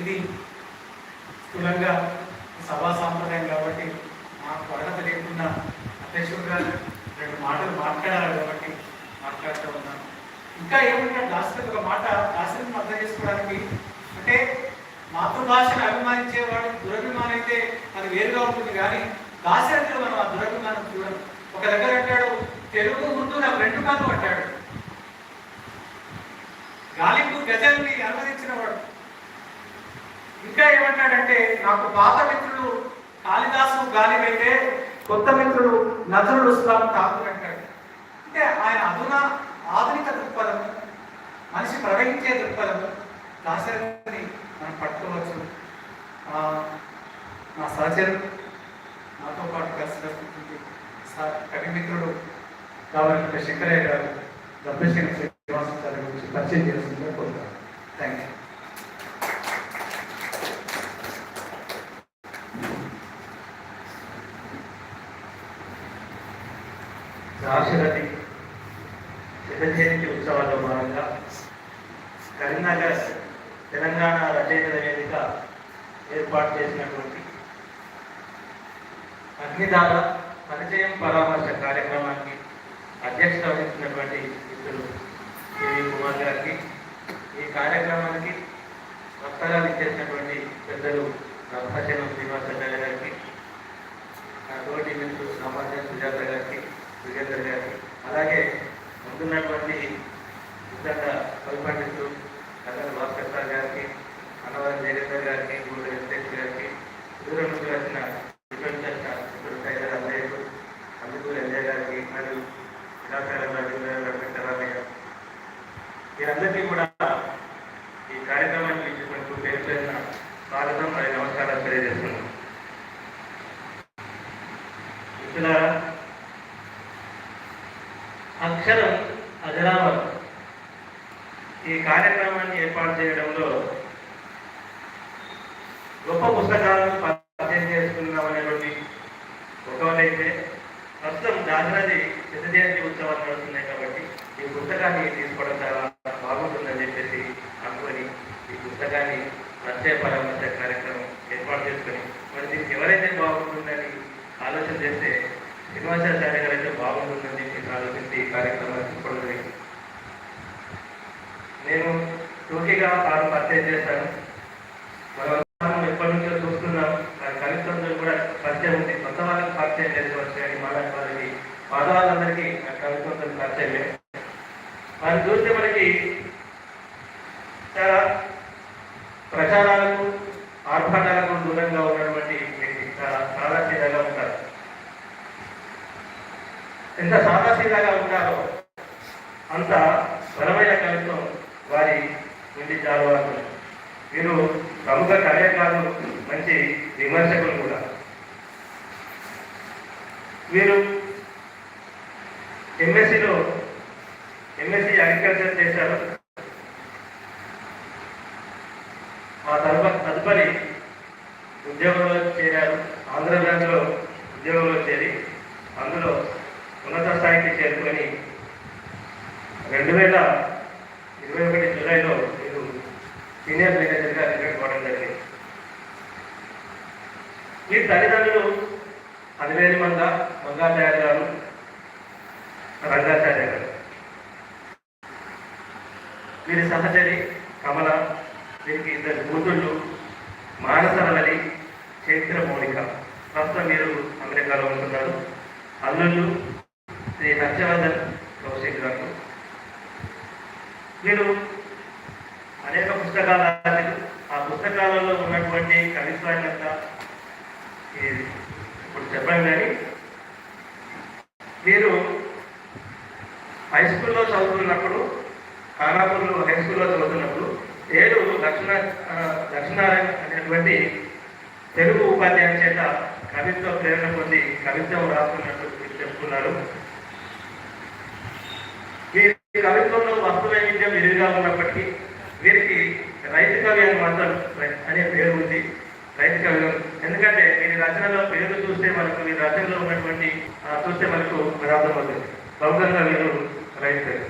ఇది స్థూలంగా సభా సాంప్రదాయం కాబట్టి నాకు అర్హత లేకుండా అధ్యక్షుడు గారు రెండు మాటలు మాట్లాడాలి కాబట్టి మాట్లాడుతూ ఉన్నాను. ఇంకా ఏమంటే దాసరి ఒక మాట దాసరిని అర్థం చేసుకోవడానికి. అంటే మాతృభాషను అభిమానించేవాడు దురభిమానం అయితే అది వేరుగా ఉంటుంది కానీ దాసరిలో మనం ఆ దురభిమానం చూడం. ఒక దగ్గర అంటాడు తెలుగు ముందు నాకు రెండు కాదు అంటాడు గాలింపు గజల్ని అనుమతించిన వాడు ఇంకా ఏమంటాడంటే నాకు పాత మిత్రుడు కాళిదాసు గాలివైతే కొత్త మిత్రుడు నజరుడు వస్తాం ఠాకూర్ అంటాడు. అంటే ఆయన అధున ఆధునిక దృక్పథం మనిషి ప్రవహించే దృక్పథం దాశరథిని మనం పట్టుకోవచ్చు. నా సహచరు నాతో పాటు కలిసి నడుపుతుంది సా- కావాలంటే శంకరయ్య గారు దబ్బశంకర శ్రీనివాసం గారి గురించి పరిచయం చేస్తారు. దాశరథి శత జయంతి ఉత్సవాల్లో భాగంగా కరీంనగర్ తెలంగాణ రచయితల వేదిక ఏర్పాటు చేసినటువంటి అగ్నిదాన పరిచయం పరామర్శ కార్యక్రమానికి అధ్యక్షత వహించినటువంటి మిత్రులు కేవీ కుమార్ గారికి. ఈ కార్యక్రమానికి వస్త్రాలు ఇచ్చేసినటువంటి పెద్దలు రత్నచనం శ్రీనివాసాచార్య గారికి నా తోటి మిత్రులు సుజాత గారికి విజేందర్ గారు అలాగే ముందున్నటువంటి ఇతర కల్పండితులు కథల భాస్కర్ సార్ గారికి అన్నవరం జగేందర్ గారికి గూడ వెంకటేష్ గారికి దూరం నుంచి వచ్చిన డిఫెన్స్ ఇప్పుడు టైగర్ అన్నయ్యకు అందుకూరు ఎల్లయ్య గారికి మరియు విలాసాల వెంకటరామయ్య మీరందరికీ కూడా ఈ కార్యక్రమాన్ని ఇచ్చినట్టు పేరు పేరున స్వాగతం మరియు నమస్కారాలు తెలియజేస్తున్నాం మిత్రులారా అక్షరం అజరామరం ఈ కార్యక్రమాన్ని ఏర్పాటు చేయడంలో గొప్ప పుస్తకాలను పరిచయం చేసుకుందాం అనేటువంటి ఒకవైతే ప్రస్తుతం దాసరథి శత జయంతి ఉత్సవాలు నడుస్తున్నాయి కాబట్టి ఈ పుస్తకాన్ని తీసుకోవడం చాలా బాగుంటుందని చెప్పేసి అనుకొని ఈ పుస్తకాన్ని పరిచయ పరామర్శ కార్యక్రమం ఏర్పాటు చేసుకొని మరి దీనికి ఎవరైతే బాగుంటుందని ఆలోచన చేస్తే శ్రీనివాసాచార్య గారు అయితే బాగుంటుందని చెప్పి ఈ కార్యక్రమాన్ని తీసుకోవడం జరిగింది నేను టూకీగా తాను పరిచయం చేశాను. మనం ఎప్పటి నుంచో చూస్తున్నాం నాకు కవిత్వంతో కూడా పరిచయం ఉంది. కొత్త వాళ్ళకి పరిచయం చేసుకోవచ్చు కానీ మన వాళ్ళకి పాత వాళ్ళందరికీ ఆ కవిత్వంతో పరిచయం లేదు వారిని చూస్తే మనకి చాలా ప్రచారాలకు ఆర్భాటాలకు దూరంగా ఉన్నటువంటి వ్యక్తి చాలా సాదాసీదాగా ఉంటారు ఎంత సాదాసీదాగా ఉంటారో అంత బలమైన కవిత్వం వారి నుండి చాలవారు వీరు ప్రముఖ కళాకారులు మంచి విమర్శకులు కూడా. వీరు ఎంఎస్సిలో ఎంఎస్సి అగ్రికల్చర్ చేశారు. ఆ తర్వాత తదుపరి ఉద్యోగంలో చేరారు. ఆంధ్ర బ్యాంక్లో ఉద్యోగంలో చేరి అందులో ఉన్నత స్థాయికి చేరుకొని రెండు వేల ఇరవై ఒకటి జూలైలో మీరు సీనియర్ మేనేజర్గా రిటైర్ కావడం జరిగింది. మీ తల్లిదండ్రులు పదివేల మంద మంగాచార్య గారు రంగాచార్య గారు. వీరి సహచరి కమల వీరికి ఇద్దరు కూతుళ్ళు మానసరవలి చైత్ర మౌనిక ప్రస్తుతం మీరు అమెరికాలో ఉంటున్నారు. అల్లుళ్ళు శ్రీ హర్షవర్ధన్ కౌశిక్ గారు వీరు అనేక పుస్తకాలు రాశారు ఆ పుస్తకాలలో ఉన్నటువంటి కవిత్వాన్ని ఇప్పుడు చెప్పాను కానీ వీరు హై స్కూల్లో చదువుతున్నప్పుడు ఖానాపూర్లో హై స్కూల్లో చదువుతున్నప్పుడు ఏడు దక్షిణ దక్షిణారాయణ అనేటువంటి తెలుగు ఉపాధ్యాయుల చేత కవిత్వ ప్రేరణ పొంది కవిత్వం రాస్తున్నట్టు చెప్పుకున్నారు. కవిత్వంలో వస్తు వైవిధ్యం విరిగా ఉన్నప్పటికీ వీరికి రైతు కవి అని మాత్రం అనే పేరు ఉంది. రైతు కవి ఎందుకంటే వీరి రచనలో పేరు చూస్తే మనకు వీరి రచనలో ఉన్నటువంటి చూస్తే మనకు అర్థమవుతుంది బహుశా వీరు రైతు కవి